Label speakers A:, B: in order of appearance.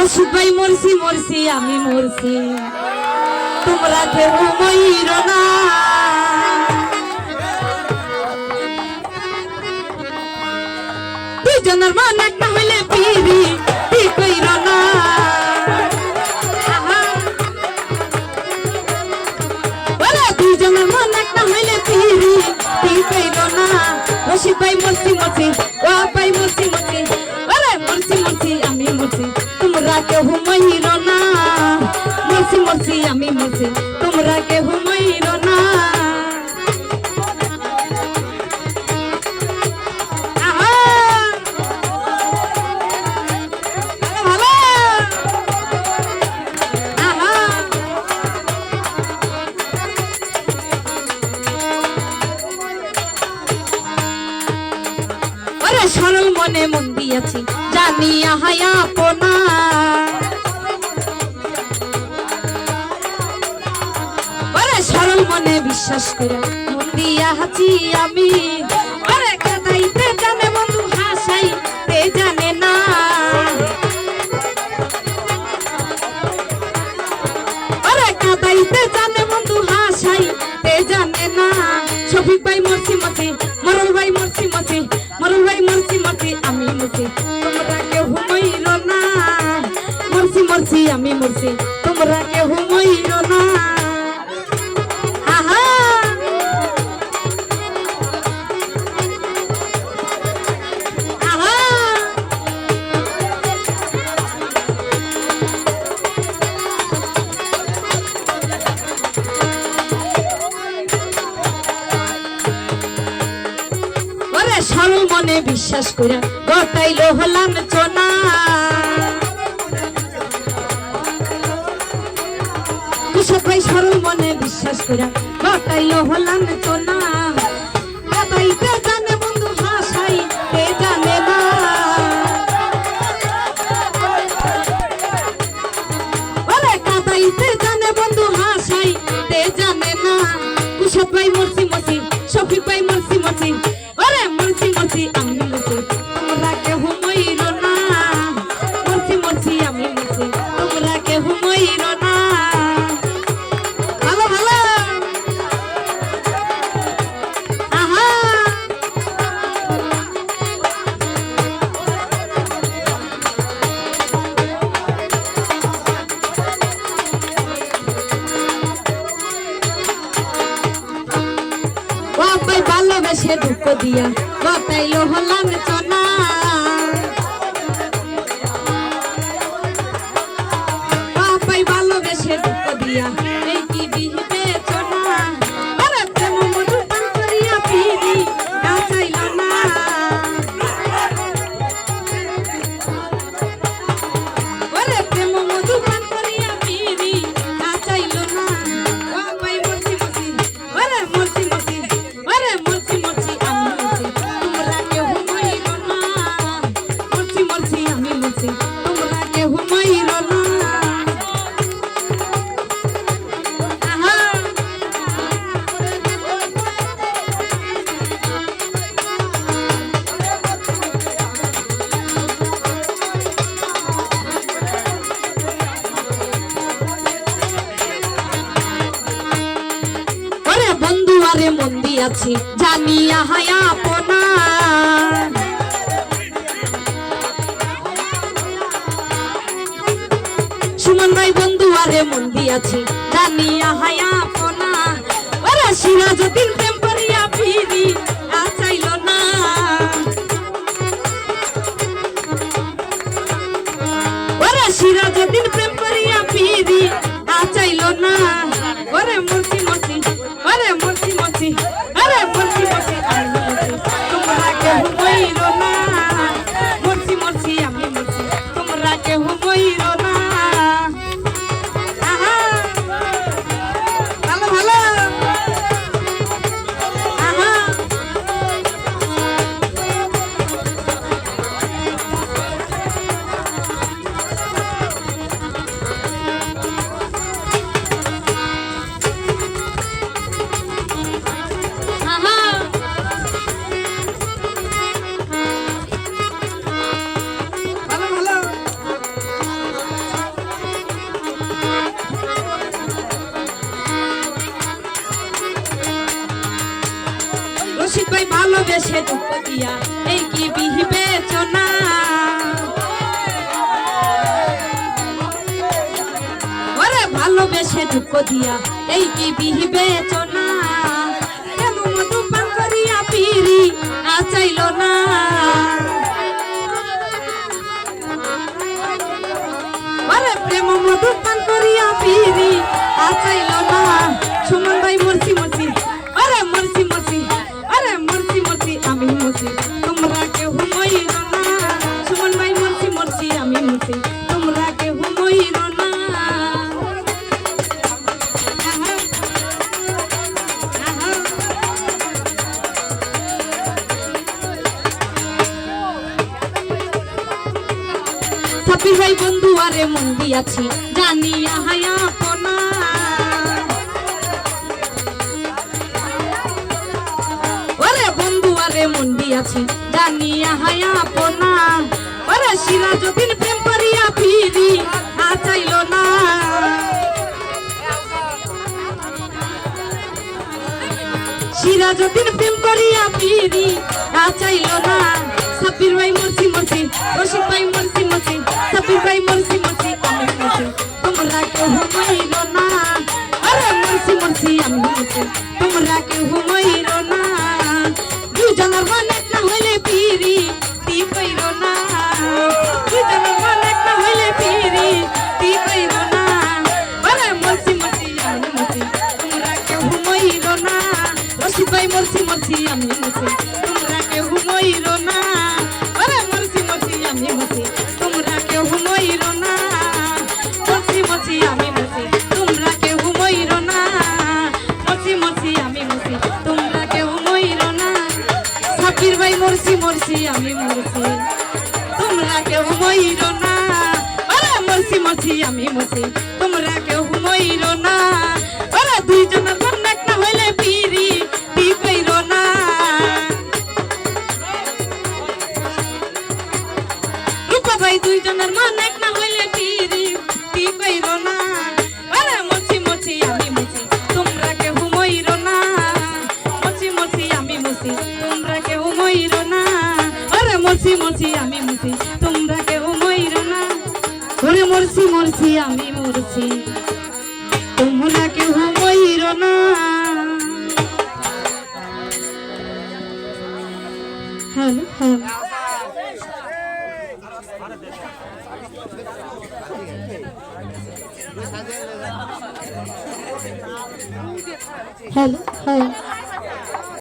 A: রশিদ ভাই মরছি মরছি আমি মরছি তোমরা কেউ ময়ূর না। দুজনের মান একটা হইলে পিড়ি ঠিক হইল না। দুজনের মন একটা হইলে পিড়ি ঠিক হইল না। রশিদ ভাই মরছি দিয়েছি জানিয়া হায়া পোনা সরল মনে বিশ্বাস করে মন দিয়া হাঁচি আমি। আমি মরছি তোমরা কেউ মইল না। সরল মনে বিশ্বাস করে গোটাইল হলাম চোনা। সবাই সরল মনে বিশ্বাস করে কটাইল হলাম চোনা কাটাইতে মুছে দুঃখ দিয়া বাতাইলো হলাম চনা। বাপাই ভালোবেসে দুঃখ দিয়া এই কি বিহে ভিতরে বন্দি আছে জানিয়া হায়া আপনা সুমন ভাই বন্ধু আরে মন্দি আছে ভালোবেসে দুঃখ দিয়া, এই কি বিবেচনা? ওরে ভালোবেসে দুঃখ দিয়া, এই কি বিবেচনা? কেন মধু পান করিয়া পিরি আচাইল না। আরে প্রেম মধু পান করিয়া পিরি আচাইল না। সাপির ভাই বন্ধু, আরে মন দিয়াছি। জানি আহায়া পনা ওরে বন্ধু, আরে মন দিয়াছি। জানি আহায়া পনা ওরে সিরাজুদ্দিন প্রেম করিয়া ফিরি আ চাইল না। সিরাজুদ্দিন প্রেম করিয়া ফিরি আ চাইল না। সাপির ভাই মরছি মরছি, রশিদ ভাই মরছি মরছি সাপির ভাই মরছি মরছি আমি মরছি তোমরা কেউ হুমাইল না, আরে মরছি মরছি, আমি মরছি। তোমরা কেউ হুমাইল না দুজনের মানে না হইলে ফিরি তি কইর না। দুজনের মানে না হইলে ফিরি তি কইর না। আরে মরছি মরছি, আমি মরছি। তোমরা কেউ হুমাইল না, রশিদ ভাই মরছি মরছি, আমি মরছি। মরছি আমি মরছি তোমরা কেউ মইর না। আরে মরছি মরছি আমি মরছি তোমরা কেউ মইর না। আরে দুইজনের মন একটা হইলে পিরি তি কইর না। রূপা ভাই, দুইজনের মন একটা হইলে পিরি তি কইর না। আরে মরছি মরছি আমি মরছি তোমরা কেউ মইর না। মরছি তোমরা না মরছি মরছি, আমি মরছি। তোমরা কেউ মইর না। ওরে মরছি মরছি, আমি মরছি। তোমরা কেউ মইর না। Hello hello. Hello hello.